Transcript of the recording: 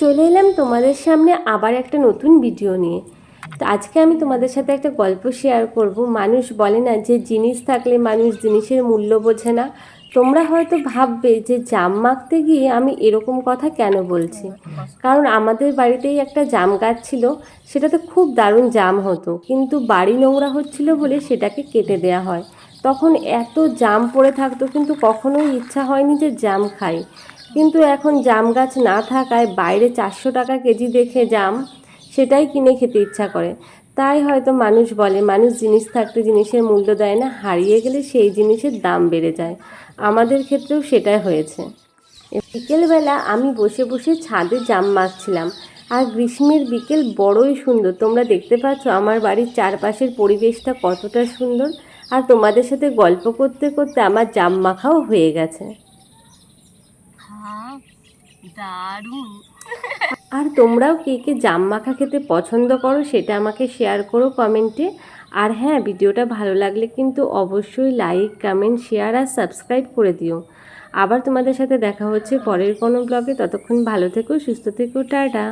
চলে এলাম তোমাদের সামনে আবার একটা নতুন ভিডিও নিয়ে। তো আজকে আমি তোমাদের সাথে একটা গল্প শেয়ার করব। মানুষ বলে না যে জিনিস থাকলে মানুষ জিনিসের মূল্য বোঝে না। তোমরা হয়তো ভাববে যে জাম মাখতে গিয়ে আমি এরকম কথা কেন বলছি? কারণ আমাদের বাড়িতেই একটা জাম গাছ ছিল, সেটাতে খুব দারুণ জাম হতো। কিন্তু বাড়ি নোংরা হচ্ছিল বলে সেটাকে কেটে দেওয়া হয়। তখন এত জাম পড়ে থাকতো, কিন্তু কখনোই ইচ্ছা হয়নি যে জাম খাই। কিন্তু এখন জাম গাছ না থাকায় বাইরে চারশো টাকা কেজি দেখে জাম সেটাই কিনে খেতে ইচ্ছা করে। তাই হয়তো মানুষ বলে, মানুষ জিনিস থাকতে জিনিসের মূল্য দেয় না, হারিয়ে গেলে সেই জিনিসের দাম বেড়ে যায়। আমাদের ক্ষেত্রেও সেটাই হয়েছে। বিকেলবেলা আমি বসে বসে ছাদে জাম মাখছিলাম আর গ্রীষ্মের বিকেল বড়ই সুন্দর। তোমরা দেখতে পাচ্ছ আমার বাড়ির চারপাশের পরিবেশটা কতটা সুন্দর। আর তোমাদের সাথে গল্প করতে করতে আমার জাম মাখাও হয়ে গেছে। দারুণ। আর তোমরাও কে কে জাম মাখা খেতে পছন্দ করো সেটা আমাকে শেয়ার করো কমেন্টে আর হ্যাঁ ভিডিওটা ভালো লাগলে কিন্তু অবশ্যই লাইক কমেন্ট শেয়ার আর সাবস্ক্রাইব করে দিও। আবার তোমাদের সাথে দেখা হচ্ছে পরের কোনো ব্লগে ততক্ষণ ভালো থেকো সুস্থ থেকো টাটা।